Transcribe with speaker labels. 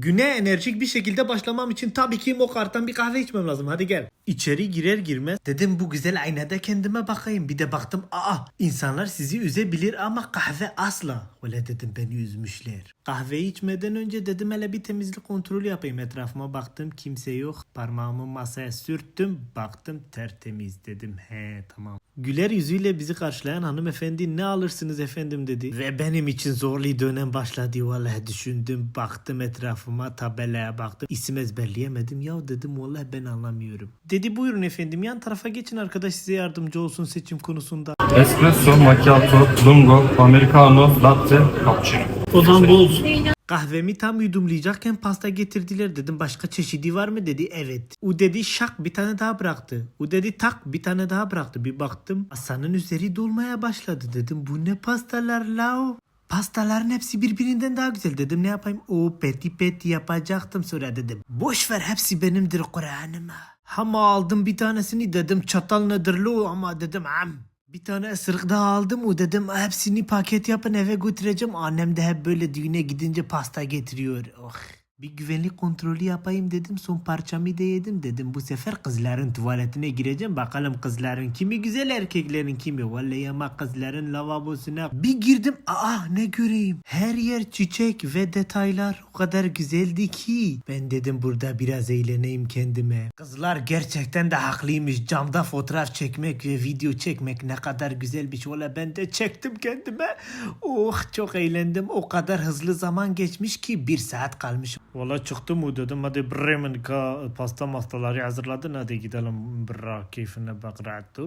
Speaker 1: Güne enerjik bir şekilde başlamam için tabii ki mokarttan bir kahve içmem lazım. Hadi gel. İçeri girer girmez dedim bu güzel aynada kendime bakayım. Bir de baktım aa insanlar sizi üzebilir ama kahve asla. Öyle dedim beni üzmüşler. Kahve içmeden önce dedim hele bir temizlik kontrolü yapayım. Etrafıma baktım kimse yok. Parmağımı masaya sürttüm. Baktım tertemiz dedim. He tamam. Güler yüzüyle bizi karşılayan hanımefendi ne alırsınız efendim dedi. Ve benim için zorlu dönem başladı. Vallahi düşündüm baktım etrafıma tabelaya baktım. İsim ezberleyemedim. Ya dedim vallahi ben anlamıyorum. Dedi buyurun efendim yan tarafa geçin arkadaş size yardımcı olsun seçim konusunda.
Speaker 2: Espresso, macchiato, lungo, americano, latte, cappuccino.
Speaker 1: O zaman bu olsun. Kahvemi tam yudumlayacakken pasta getirdiler dedim başka çeşidi var mı dedi evet. U dedi şak bir tane daha bıraktı. U dedi tak bir tane daha bıraktı bir baktım masanın üzeri dolmaya başladı dedim bu ne pastalar lao. Pastaların hepsi birbirinden daha güzel dedim ne yapayım o peti peti yapacaktım sonra dedim. Boş ver hepsi benimdir Kur'an'ıma. Ama aldım bir tanesini? Dedim çatal nedir lo? Ama dedim am. Bir tane ısırık daha aldım o. Dedim hepsini paket yapın eve götüreceğim. Annem de hep böyle düğüne gidince pasta getiriyor. Oh. Bir güvenlik kontrolü yapayım dedim. Son parçamı da yedim dedim. Bu sefer kızların tuvaletine gireceğim. Bakalım kızların kimi güzel erkeklerin kimi. Vallahi ama kızların lavabosuna. Bir girdim. Aa ne göreyim? Her yer çiçek ve detaylar kadar güzeldi ki. Ben dedim burada biraz eğleneyim kendime. Kızlar gerçekten de haklıymış. Camda fotoğraf çekmek ve video çekmek ne kadar güzelmiş. Valla ben de çektim kendime. Oh çok eğlendim. O kadar hızlı zaman geçmiş ki bir saat kalmış. Valla çıktım mı dedim hadi Bremen ka pasta mastaları hazırladın. Hadi gidelim. Bra keyfine bak rahat.